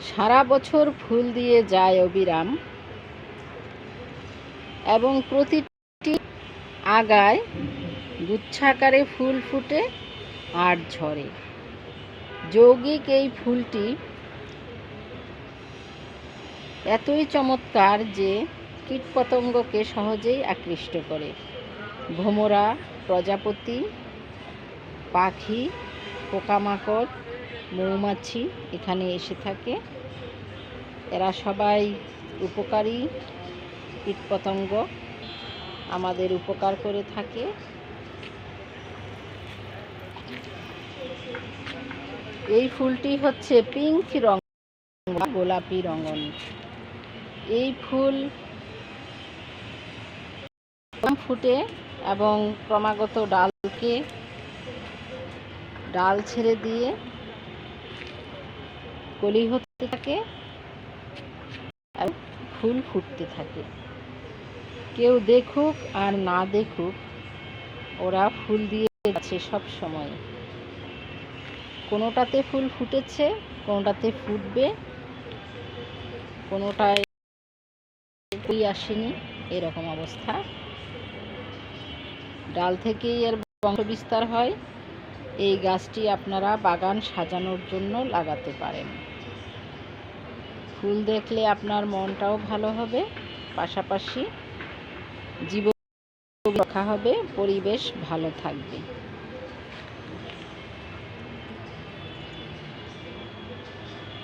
সারা বছর ফুল দিয়ে যায় অবিরাম। এবং প্রতিটি আগায় গুচ্ছাকারে ফুল ফুটে আর ঝরে। যৌগিক এই ফুলটি এতই চমৎকার যে কীটপতঙ্গকে সহজেই আকৃষ্ট করে। ভোমরা, প্রজাপতি, পাখি, পোকামাকড় মৌমাছি এখানে এসে থাকে। এরা সবাই উপকারী, কীটপতঙ্গ আমাদের উপকার করে থাকে। এই ফুলটি হচ্ছে পিঙ্ক রং গোলাপি রঙন। এই ফুল ফুটে এবং ক্রমাগত ডালকে, ডাল ছেড়ে দিয়ে কলি হতে থাকে আর ফুল ফুটতে থাকে। কেউ দেখুক আর না দেখুক, ওরা ফুল দিয়ে যাচ্ছে সব সময়। কোনোটাতে ফুল ফুটেছে, কোনোটাতে ফুটবে, কোনোটায় ফুল আসেনি, এরকম অবস্থা। ডাল থেকেই এর বংশ বিস্তার হয়। এই গাছটি আপনারা বাগান সাজানোর জন্য লাগাতে পারেন। ফুল দেখলে আপনার মনটাও ভালো হবে, পাশাপাশি জীবন রক্ষা হবে, পরিবেশ ভালো থাকবে।